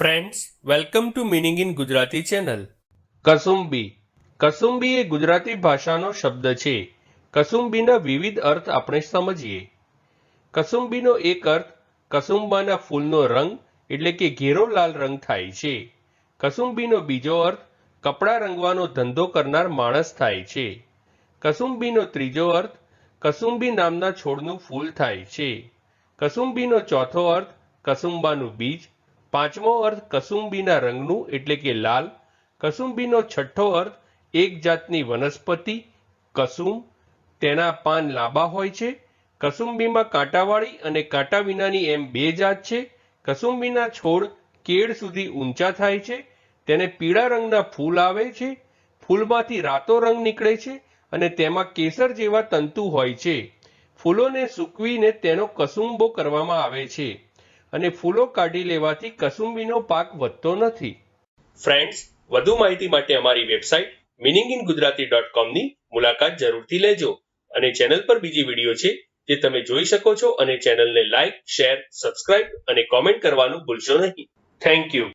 Friends welcome to meaning in Gujarati channel Kasumbi. Kasumbi એ ગુજરાતી ભાષાનો શબ્દ છે. કસુંબીના વિવિધ અર્થ આપણે સમજીએ. કસુંબીનો એક અર્થ કસુંબાના ફૂલનો રંગ એટલે કે ઘેરો લાલ રંગ થાય છે. કસુંબીનો બીજો અર્થ કપડાં રંગવાનો ધંધો કરનાર માણસ થાય છે. કસુંબીનો ત્રીજો અર્થ કસુંબી નામના છોડનું ફૂલ થાય છે. કસુંબીનો ચોથો અર્થ કસુંબાનું બીજ પાંચમો અર્થ કસુંબીના રંગનું એટલે કે લાલ. કસુંબીનો છઠ્ઠો અર્થ એક જાતની વનસ્પતિ, કસુંબ. તેના પાન લાંબા હોય છે. કસુંબીમાં કાંટાવાળી અને કાંટા વિનાની એમ બે જાત છે. કસુંબીના છોડ કેળ સુધી ઊંચા થાય છે. તેને પીળા રંગના ફૂલ આવે છે. ફૂલમાંથી રાતો રંગ નીકળે છે અને તેમાં કેસર જેવા તંતુ હોય છે. ફૂલોને સૂકવીને તેનો કસુંબો કરવામાં આવે છે. અને ફૂલો કાઢી લેવાથી કસુંબીનો પાક વધતો નથી. ફ્રેન્ડ્સ વધુ માહિતી માટે અમારી website meaning in Gujarati dot કોમની મુલાકાત જરૂરથી લેજો અને ચેનલ પર બીજી વીડિયો છે જે તમે જોઈ શકો છો અને ચેનલને લાઇક શેર સબસ્ક્રાઇબ અને કોમેન્ટ કરવાનું ભૂલશો નહીં. Thank you